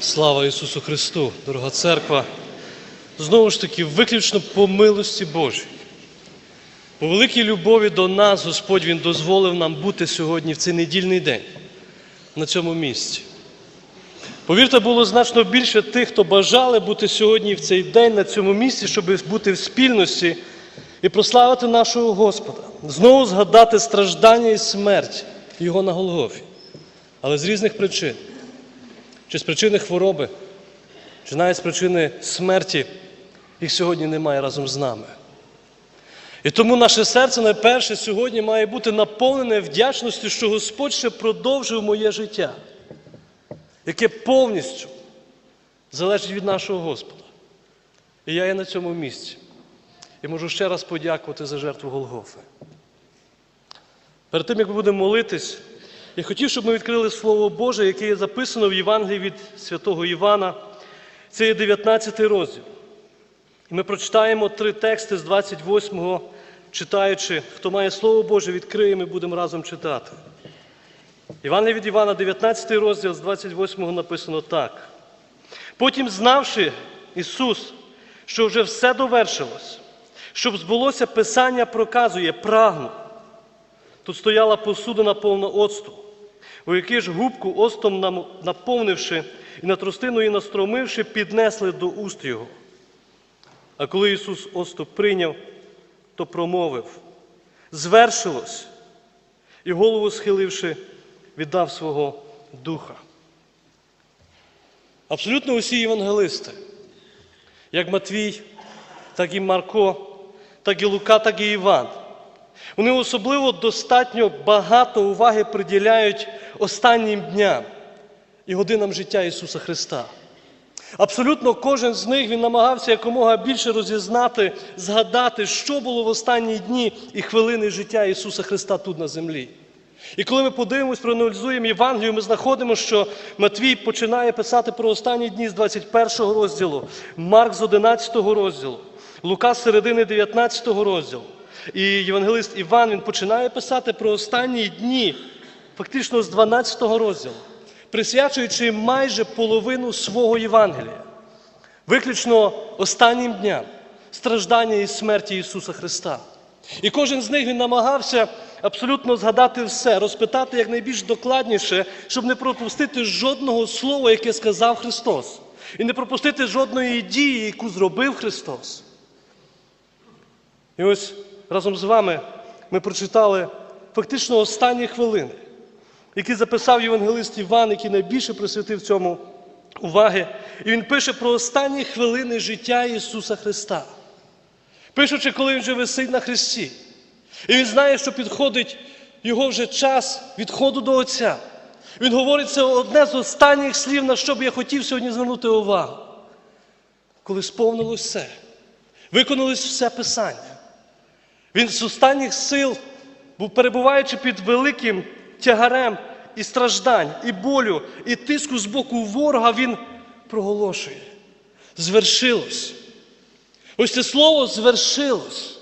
Слава Ісусу Христу, дорога церква. Знову ж таки, виключно по милості Божій. По великій любові до нас Господь Він дозволив нам бути сьогодні в цей недільний день на цьому місці. Повірте, було значно більше тих, хто бажали бути сьогодні в цей день на цьому місці, щоб бути в спільності і прославити нашого Господа, знову згадати страждання і смерть Його на Голгофі, але з різних причин чи з причини хвороби, чи навіть з причини смерті, їх сьогодні немає разом з нами. І тому наше серце найперше сьогодні має бути наповнене вдячністю, що Господь ще продовжив моє життя, яке повністю залежить від нашого Господа. І я є на цьому місці. І можу ще раз подякувати за жертву Голгофи. Перед тим, як ми будемо молитись, я хотів, щоб ми відкрили Слово Боже, яке є записано в Євангелії від святого Івана. Це є 19 розділ. І ми прочитаємо три тексти з 28-го, читаючи. Хто має Слово Боже, відкриє, ми будемо разом читати. Івангелія від Івана, 19 розділ, з 28-го написано так. Потім, знавши Ісус, що вже все довершилось, щоб збулося Писання проказує, прагну. Тут стояла посудина повна оцту, у якій ж губку оцтом нам- наповнивши і на тростину її настромивши, піднесли до уст його. А коли Ісус оцту прийняв, то промовив: звершилось, і голову схиливши, віддав свого духа. Абсолютно усі євангелисти, як Матвій, так і Марко, так і Лука, так і Іван. Вони особливо достатньо багато уваги приділяють останнім дням і годинам життя Ісуса Христа. Абсолютно кожен з них він намагався якомога більше розізнати, згадати, що було в останні дні і хвилини життя Ісуса Христа тут на землі. І коли ми подивимось, проаналізуємо Євангелію, ми знаходимо, що Матвій починає писати про останні дні з 21 розділу, Марк з 11 розділу, Лука з середини 19 розділу. І євангелист Іван він починає писати про останні дні, фактично з 12 розділу, присвячуючи майже половину свого Євангелія, виключно останнім дням страждання і смерті Ісуса Христа. І кожен з них він намагався абсолютно згадати все, розпитати якнайбільш докладніше, щоб не пропустити жодного слова, яке сказав Христос, і не пропустити жодної дії, яку зробив Христос. І ось разом з вами ми прочитали фактично останні хвилини, які записав євангелист Іван, який найбільше присвятив цьому уваги. І він пише про останні хвилини життя Ісуса Христа. Пишучи, коли він вже висить на Христі. І він знає, що підходить його вже час відходу до Отця. Він говорить це одне з останніх слів, на що б я хотів сьогодні звернути увагу. Коли сповнилось все, виконалось все Писання. Він з останніх сил, був перебуваючи під великим тягарем і страждань, і болю, і тиску з боку ворога, він проголошує. Звершилось. Ось це слово звершилось.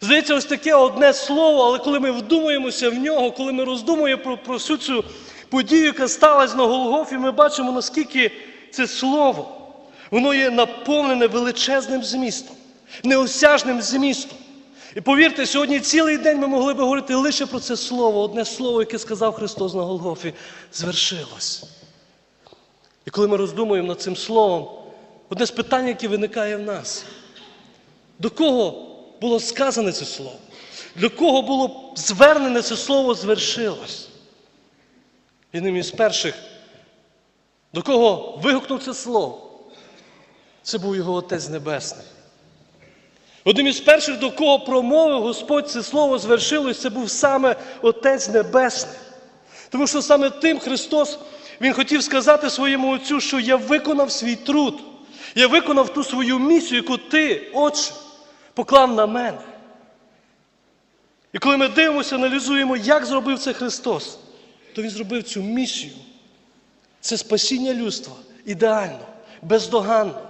Здається, ось таке одне слово, але коли ми вдумаємося в нього, коли ми роздумуємо про, про всю цю подію, яка сталася на Голгофі, ми бачимо, наскільки це слово, воно є наповнене величезним змістом, неосяжним змістом. І повірте, сьогодні цілий день ми могли би говорити лише про це слово, одне слово, яке сказав Христос на Голгофі, звершилось. І коли ми роздумуємо над цим словом, одне з питань, яке виникає в нас. До кого було сказане це слово? До кого було звернене це слово звершилось? Одним із перших, до кого вигукнув це слово, це був його Отець Небесний. Одним із перших, до кого промовив Господь це слово звершилось, це був саме Отець Небесний. Тому що саме тим Христос Він хотів сказати своєму Отцю, що я виконав свій труд, я виконав ту свою місію, яку ти, Отче, поклав на мене. І коли ми дивимося, аналізуємо, як зробив це Христос, то Він зробив цю місію. Це спасіння людства ідеально, бездоганно.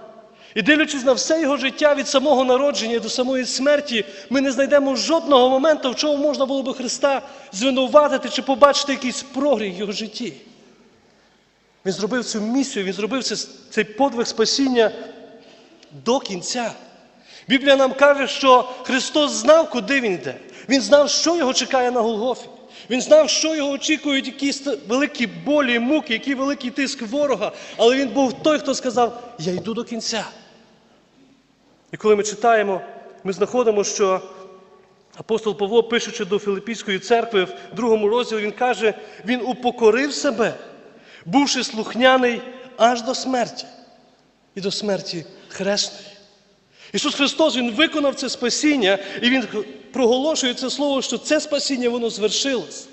І дивлячись на все його життя від самого народження до самої смерті, ми не знайдемо жодного моменту, в чому можна було би Христа звинуватити чи побачити якийсь прогріх в його житті. Він зробив цю місію, він зробив цей подвиг спасіння до кінця. Біблія нам каже, що Христос знав, куди Він йде. Він знав, що його чекає на Голгофі. Він знав, що його очікують, які великі болі, муки, який великий тиск ворога. Але він був той, хто сказав: Я йду до кінця. І коли ми читаємо, ми знаходимо, що апостол Павло, пишучи до Филиппійської церкви в другому розділі, він каже, він упокорив себе, бувши слухняний аж до смерті і до смерті хресної. Ісус Христос Він виконав це спасіння, і Він проголошує це слово, що це спасіння воно звершилось.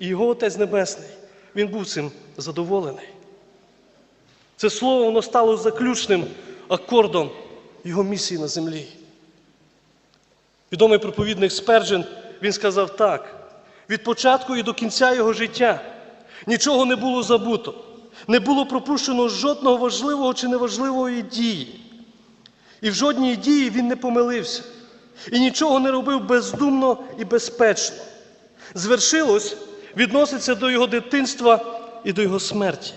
І Його Отець Небесний, Він був цим задоволений. Це слово воно стало заключним акордом Його місії на землі. Відомий проповідник Сперджен, він сказав так: від початку і до кінця його життя нічого не було забуто, не було пропущено жодного важливого чи неважливої дії. І в жодній дії він не помилився, і нічого не робив бездумно і безпечно. Звершилось, відноситься до його дитинства і до його смерті.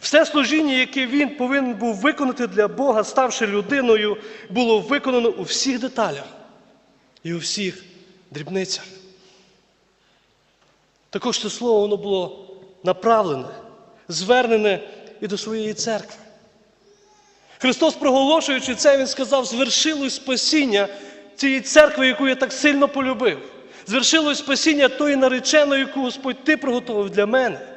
Все служіння, яке він повинен був виконати для Бога, ставши людиною, було виконано у всіх деталях і у всіх дрібницях. Також це слово воно було направлене, звернене і до своєї церкви. Христос, проголошуючи це, Він сказав, звершилось спасіння цієї церкви, яку я так сильно полюбив. Звершилось спасіння тої нареченої, яку Господь Ти приготував для мене.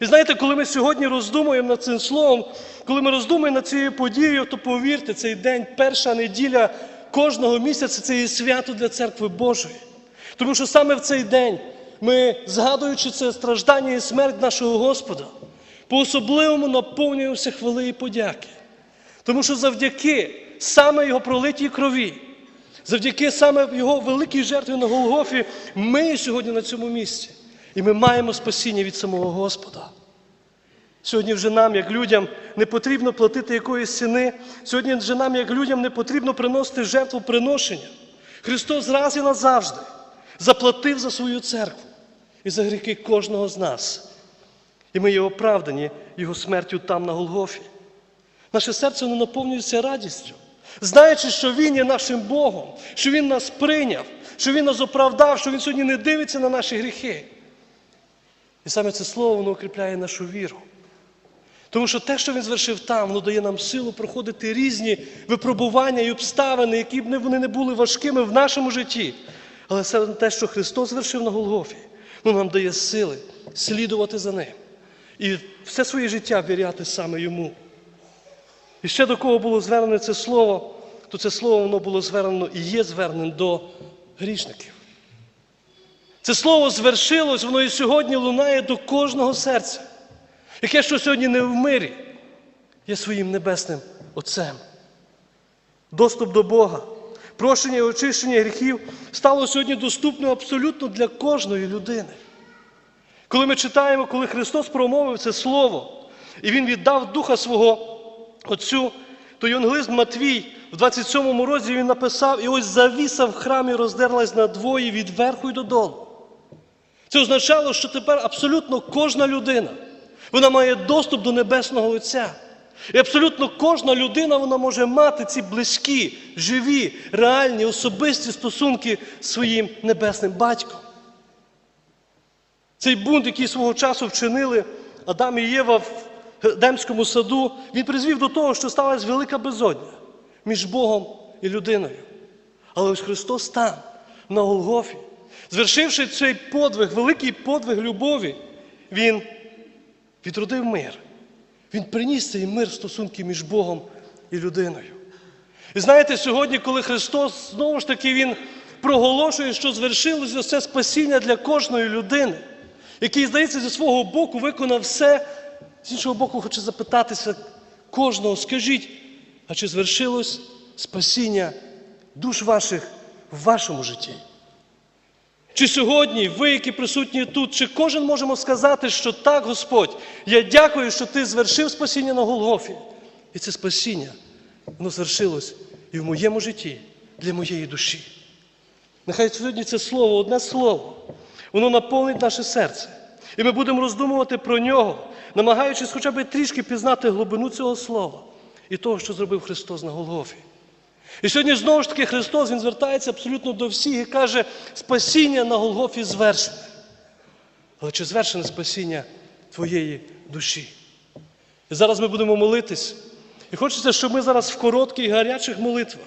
І знаєте, коли ми сьогодні роздумуємо над цим словом, коли ми роздумуємо над цією подією, то повірте, цей день, перша неділя кожного місяця це є свято для церкви Божої. Тому що саме в цей день ми, згадуючи це страждання і смерть нашого Господа, по-особливому наповнюємося хвали і подяки. Тому що завдяки саме Його пролитій крові, завдяки саме Його великій жертві на Голгофі, ми сьогодні на цьому місці. І ми маємо спасіння від самого Господа. Сьогодні вже нам, як людям, не потрібно платити якоїсь ціни. Сьогодні вже нам, як людям, не потрібно приносити жертву приношення. Христос раз і назавжди заплатив за свою церкву і за гріхи кожного з нас. І ми є оправдані Його смертю там на Голгофі. Наше серце воно наповнюється радістю, знаючи, що Він є нашим Богом, що Він нас прийняв, що Він нас оправдав, що Він сьогодні не дивиться на наші гріхи. І саме це слово воно укріпляє нашу віру. Тому що те, що він звершив там, воно дає нам силу проходити різні випробування і обставини, які б вони не були важкими в нашому житті. Але це те, що Христос звершив на Голгофі, воно нам дає сили слідувати за ним. І все своє життя віряти саме йому. І ще до кого було звернене це слово, то це слово воно було звернено і є зверненим до грішників. Це слово звершилось, воно і сьогодні лунає до кожного серця, яке що сьогодні не в мирі, є своїм небесним Отцем. Доступ до Бога, прощення і очищення гріхів стало сьогодні доступним абсолютно для кожної людини. Коли ми читаємо, коли Христос промовив це Слово, і Він віддав Духа свого Отцю, то Євангелист Матвій в 27 розділі він написав, і ось завіса в храмі роздерлась надвоє від верху й додолу. Це означало, що тепер абсолютно кожна людина вона має доступ до Небесного Отця. І абсолютно кожна людина вона може мати ці близькі, живі, реальні, особисті стосунки з своїм небесним батьком. Цей бунт, який свого часу вчинили Адам і Єва в Едемському саду, він призвів до того, що сталася велика безодня між Богом і людиною. Але ось Христос там, на Голгофі, звершивши цей подвиг, великий подвиг любові, Він відродив мир. Він приніс цей мир в стосунки між Богом і людиною. І знаєте, сьогодні, коли Христос знову ж таки Він проголошує, що звершилося це спасіння для кожної людини, який, здається, зі свого боку виконав все, з іншого боку, хочу запитатися кожного, скажіть, а чи звершилось спасіння душ ваших в вашому житті? Чи сьогодні ви, які присутні тут, чи кожен можемо сказати, що так, Господь, я дякую, що Ти звершив спасіння на Голгофі. І це спасіння, воно звершилось і в моєму житті для моєї душі. Нехай сьогодні це слово, одне слово, воно наповнить наше серце. І ми будемо роздумувати про нього, намагаючись хоча б трішки пізнати глибину цього слова і того, що зробив Христос на Голгофі. І сьогодні знову ж таки Христос Він звертається абсолютно до всіх і каже, спасіння на Голгофі звершене. Але чи звершене спасіння твоєї душі? І зараз ми будемо молитись. І хочеться, щоб ми зараз в коротких і гарячих молитвах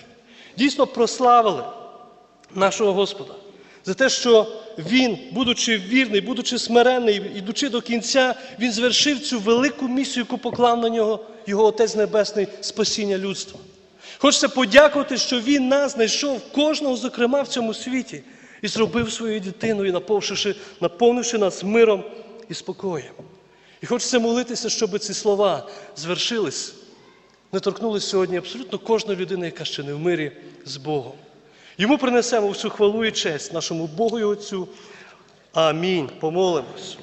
дійсно прославили нашого Господа за те, що Він, будучи вірний, будучи смиренний, ідучи до кінця, Він звершив цю велику місію, яку поклав на нього його Отець Небесний спасіння людства. Хочеться подякувати, що Він нас знайшов, кожного, зокрема, в цьому світі, і зробив своєю дитиною, наповнивши, наповнивши нас миром і спокоєм. І хочеться молитися, щоб ці слова звершились, не торкнулись сьогодні абсолютно кожної людини, яка ще не в мирі з Богом. Йому принесемо всю хвалу і честь нашому Богу і Отцю. Амінь. Помолимось.